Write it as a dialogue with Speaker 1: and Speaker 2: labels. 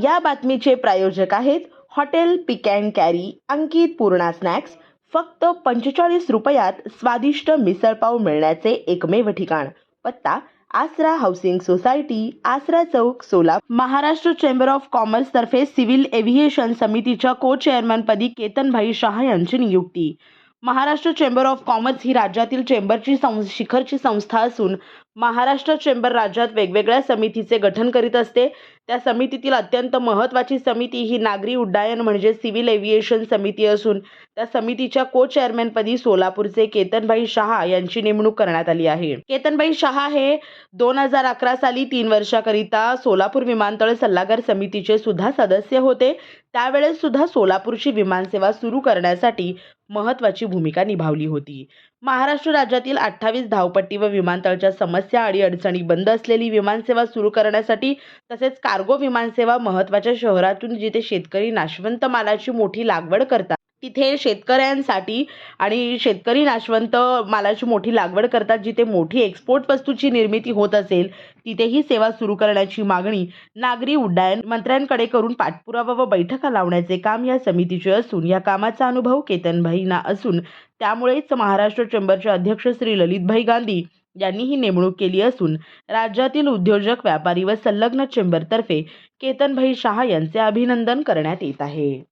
Speaker 1: या बातमीचे प्रायोजक आहेत hotel pick and carry Ankit Purna snacks. फक्त पंचेचाळीस रुपयात स्वादिष्ट मिसळपाव मिळण्याचे एकमेव ठिकाण. पत्ता आसरा housing society Asara Chowk Solapur. Maharashtra chamber of commerce तर्फे सिव्हिल एव्हिएशन समितीच्या को चेअरमॅनपदी केतनभाई शहा यांची नियुक्ती. महाराष्ट्र चेंबर ऑफ कॉमर्स ही राज्यातील चेंबरची शिखरची संस्था असून महाराष्ट्र चेंबर राज्यात वेगवेगळ्या समितीचे गठन करीत असते. त्या समितीतील अत्यंत महत्त्वाची समिती ही नागरी उड्डायन म्हणजे सिव्हिल एव्हिएशन समिती असून त्या समितीच्या को चेअरमॅनपदी सोलापूरचे केतनभाई शहा यांची नेमणूक करण्यात आली आहे. केतनभाई शहा हे दोन हजार अकरा साली तीन वर्षाकरिता सोलापूर विमानतळ सल्लागार समितीचे सुद्धा सदस्य होते. त्यावेळेस सुद्धा सोलापूरची विमानसेवा सुरू करण्यासाठी महत्त्वाची भूमिका निभावली होती. महाराष्ट्र राज्यातील अठ्ठावीस धावपट्टी व विमानतळच्या समस्या अडीअडचणी बंद असलेली विमानसेवा सुरू करण्यासाठी तसेच कार्गो विमानसेवा महत्त्वाच्या शहरातून जिथे शेतकरी नाशवंत मालाची मोठी लागवड करतात. तिथे शेतकऱ्यांसाठी आणि शेतकरी नाशवंत मालाची मोठी लागवड करतात जिथे मोठी एक्सपोर्ट वस्तूची निर्मिती होत असेल तिथे ही सेवा सुरू करण्याची मागणी नागरी उड्डायन मंत्र्यांकडे करून पाठपुरावा व बैठका लावण्याचे काम या समितीचे असून या कामाचा अनुभव केतनभाईंना असून त्यामुळेच महाराष्ट्र चेंबरचे अध्यक्ष श्री ललितभाई गांधी यांनी ही नेमणूक केली असून राज्यातील उद्योजक व्यापारी व संलग्न चेंबरतर्फे केतनभाई शहा यांचे अभिनंदन करण्यात येत आहे.